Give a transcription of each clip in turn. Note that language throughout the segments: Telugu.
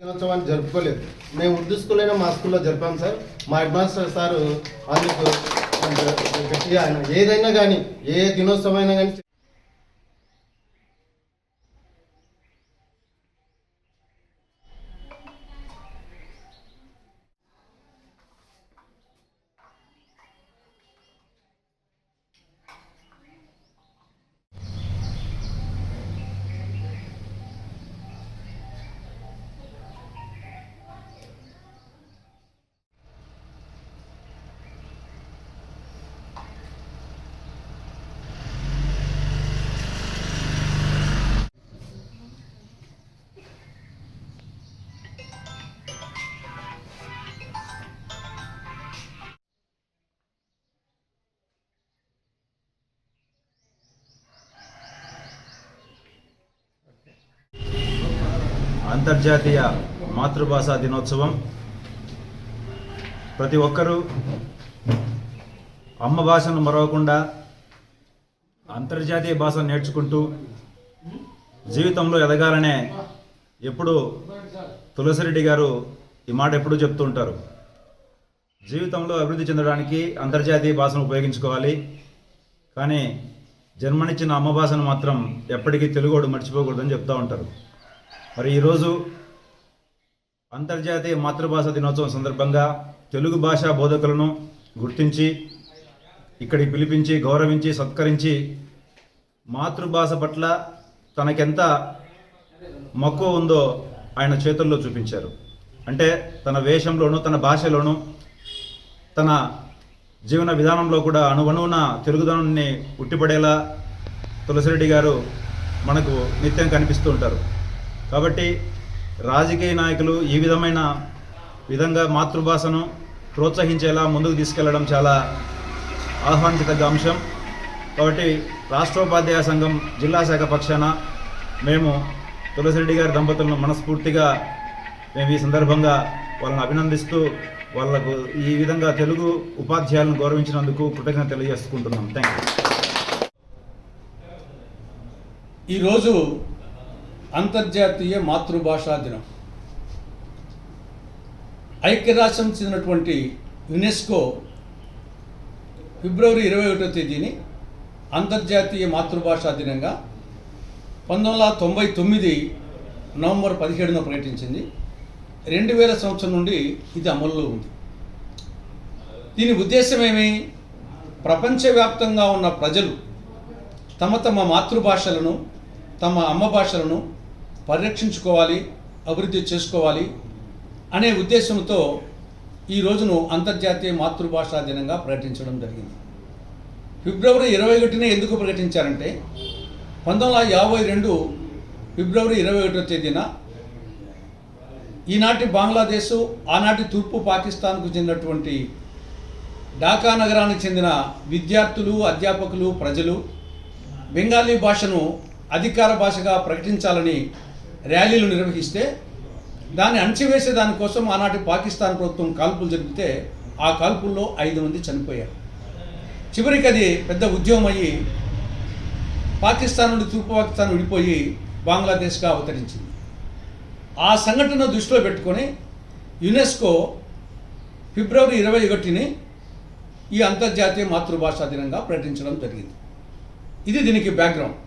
దినోత్సవాన్ని జరుపుకోలేదు. మేము ఉర్దూ స్కూల్లో మా స్కూల్లో జరిపాం సార్. మా హెడ్ మాస్టర్ సార్ అందుకు గట్టిగా ఆయన ఏదైనా కానీ ఏ దినోత్సవం అయినా కానీ అంతర్జాతీయ మాతృభాషా దినోత్సవం. ప్రతి ఒక్కరూ అమ్మ భాషను మరవకుండా అంతర్జాతీయ భాషను నేర్చుకుంటూ జీవితంలో ఎదగాలనే ఎప్పుడు తులసిరెడ్డి గారు ఈ మాట ఎప్పుడూ చెప్తూ ఉంటారు. జీవితంలో అభివృద్ధి చెందడానికి అంతర్జాతీయ భాషను ఉపయోగించుకోవాలి. కానీ జన్మనిచ్చిన అమ్మ భాషను మాత్రం ఎప్పటికీ తెలుగోడు మర్చిపోకూడదని చెప్తూ ఉంటారు. మరి ఈరోజు అంతర్జాతీయ మాతృభాష దినోత్సవం సందర్భంగా తెలుగు భాషా బోధకులను గుర్తించి ఇక్కడికి పిలిపించి గౌరవించి సత్కరించి మాతృభాష పట్ల తనకెంత మక్కువ ఉందో ఆయన చేతుల్లో చూపించారు. అంటే తన వేషంలోనూ తన భాషలోనూ తన జీవన విధానంలో కూడా అణువణువున తెలుగుదనాన్ని ఉట్టిపడేలా తులసిరెడ్డి గారు మనకు నిత్యం కనిపిస్తూ ఉంటారు. కాబట్టి రాజకీయ నాయకులు ఈ విధమైన విధంగా మాతృభాషను ప్రోత్సహించేలా ముందుకు తీసుకెళ్ళడం చాలా ఆహ్వానించదగ్గ అంశం. కాబట్టి రాష్ట్రోపాధ్యాయ సంఘం జిల్లా శాఖ పక్షాన మేము తులసిరెడ్డి గారి దంపతులను మనస్ఫూర్తిగా మేము ఈ సందర్భంగా వాళ్ళని అభినందిస్తూ వాళ్ళకు ఈ విధంగా తెలుగు ఉపాధ్యాయులను గౌరవించినందుకు కృతజ్ఞత తెలియజేసుకుంటున్నాం. థ్యాంక్ యూ ఈరోజు అంతర్జాతీయ మాతృభాషా దినం. ఐక్యరాష్ట్రం చెందినటువంటి యునెస్కో ఫిబ్రవరి ఇరవై ఒకటో తేదీని అంతర్జాతీయ మాతృభాషా దినంగా పంతొమ్మిది వందల తొంభై తొమ్మిది నవంబర్ పదిహేడున ప్రకటించింది. రెండు వేల సంవత్సరం నుండి ఇది అమల్లో ఉంది. దీని ఉద్దేశం ఏమి? ప్రపంచవ్యాప్తంగా ఉన్న ప్రజలు తమ తమ మాతృభాషలను తమ అమ్మ భాషలను పరిరక్షించుకోవాలి అభివృద్ధి చేసుకోవాలి అనే ఉద్దేశంతో ఈ రోజును అంతర్జాతీయ మాతృభాషా దినంగా ప్రకటించడం జరిగింది. ఫిబ్రవరి ఇరవై ఒకటినే ఎందుకు ప్రకటించారంటే పంతొమ్మిది వందల యాభై రెండు ఫిబ్రవరి ఇరవై ఒకటో తేదీన ఈనాటి బంగ్లాదేశ్ ఆనాటి తూర్పు పాకిస్తాన్కు చెందినటువంటి ఢాకా నగరానికి చెందిన విద్యార్థులు అధ్యాపకులు ప్రజలు బెంగాలీ భాషను అధికార భాషగా ప్రకటించాలని ర్యాలీలు నిర్వహిస్తే దాన్ని అణచివేసే దానికోసం ఆనాటి పాకిస్తాన్ ప్రభుత్వం కాల్పులు జరిపితే ఆ కాల్పుల్లో ఐదు మంది చనిపోయారు. చివరికి అది పెద్ద ఉద్యమం అయ్యి పాకిస్తాన్ నుండి తూర్పు పాకిస్తాన్ విడిపోయి బంగ్లాదేశ్గా అవతరించింది. ఆ సంఘటన దృష్టిలో పెట్టుకొని యునెస్కో ఫిబ్రవరి ఇరవై ఒకటిని ఈ అంతర్జాతీయ మాతృభాషా దినంగా ప్రకటించడం జరిగింది. ఇది దీనికి బ్యాక్గ్రౌండ్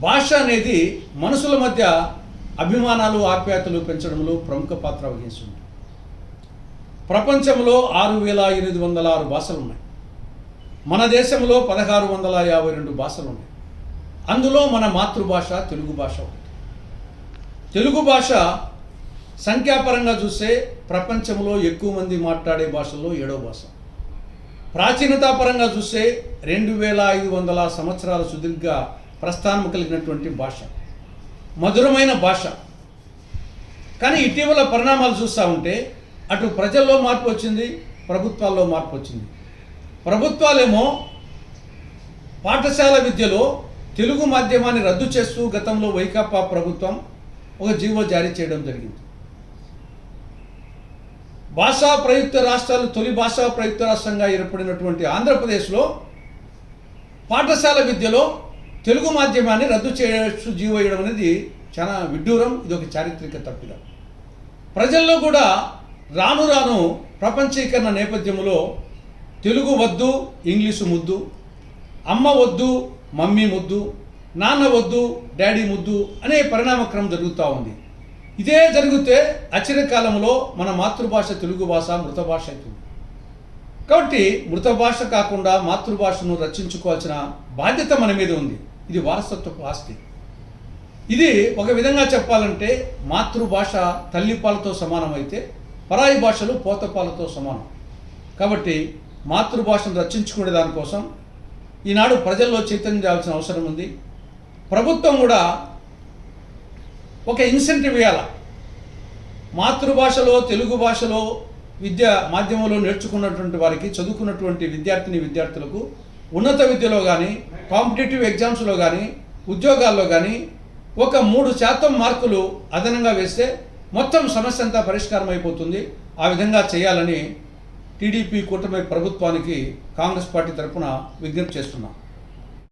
భాష అనేది మనుషుల మధ్య అభిమానాలు ఆప్యాయతలు పెంచడంలో ప్రముఖ పాత్ర వహిస్తుంది ప్రపంచంలో ఆరు వేల ఎనిమిది వందల ఆరు భాషలు ఉన్నాయి. మన దేశంలో పదహారు వందల యాభై రెండు భాషలు ఉన్నాయి. అందులో మన మాతృభాష తెలుగు భాష ఒకటి. తెలుగు భాష సంఖ్యాపరంగా చూస్తే ప్రపంచంలో ఎక్కువ మంది మాట్లాడే భాషల్లో ఏడో భాష. ప్రాచీనతాపరంగా చూస్తే రెండు వేల ఐదు వందల సంవత్సరాల సుదీర్ఘ ప్రస్థానం కలిగినటువంటి భాష. మధురమైన భాష. కానీ ఇటీవల పరిణామాలు చూస్తూ ఉంటే అటు ప్రజల్లో మార్పు వచ్చింది ప్రభుత్వాల్లో మార్పు వచ్చింది. ప్రభుత్వాలేమో పాఠశాల విద్యలో తెలుగు మాధ్యమాన్ని రద్దు చేస్తూ గతంలో వైకాపా ప్రభుత్వం ఒక జీవో జారీ చేయడం జరిగింది. భాషా ప్రయుక్త రాష్ట్రాలు తొలి భాషా ప్రయుక్త రాష్ట్రంగా ఏర్పడినటువంటి ఆంధ్రప్రదేశ్లో పాఠశాల విద్యలో తెలుగు మాధ్యమాన్ని రద్దు చేయవచ్చు జీవో వేయడం అనేది చాలా విడ్డూరం ఇది ఒక చారిత్రక తప్పిదం. ప్రజల్లో కూడా రాను రాను ప్రపంచీకరణ నేపథ్యంలో తెలుగు వద్దు ఇంగ్లీషు ముద్దు అమ్మ వద్దు మమ్మీ ముద్దు నాన్న వద్దు డాడీ ముద్దు అనే పరిణామక్రమం జరుగుతూ ఉంది. ఇదే జరిగితే అచిర కాలంలో మన మాతృభాష తెలుగు భాష మృత భాష అవుతుంది. కాబట్టి మృత భాష కాకుండా మాతృభాషను రచించుకోవాల్సిన బాధ్యత మన మీద ఉంది. ఇది వారసత్వపు ఆస్తి. ఇది ఒక విధంగా చెప్పాలంటే మాతృభాష తల్లిపాలతో సమానం అయితే పరాయి భాషలు పోతపాలతో సమానం. కాబట్టి మాతృభాషను రక్షించుకునే దానికోసం ఈనాడు ప్రజల్లో చైతన్యం చేయాల్సిన అవసరం ఉంది. ప్రభుత్వం కూడా ఒక ఇన్సెంటివ్ ఇవ్వాల మాతృభాషలో తెలుగు భాషలో విద్య మాధ్యమంలో నేర్చుకున్నటువంటి వారికి చదువుకున్నటువంటి విద్యార్థిని విద్యార్థులకు ఉన్నత విద్యలో కానీ కాంపిటేటివ్ ఎగ్జామ్స్లో కానీ ఉద్యోగాల్లో కానీ ఒక మూడు శాతం మార్కులు అదనంగా వేస్తే మొత్తం సమస్య అంతా పరిష్కారం అయిపోతుంది. ఆ విధంగా చేయాలని టీడీపీ కూటమి ప్రభుత్వానికి కాంగ్రెస్ పార్టీ తరఫున విజ్ఞప్తి చేస్తున్నాం.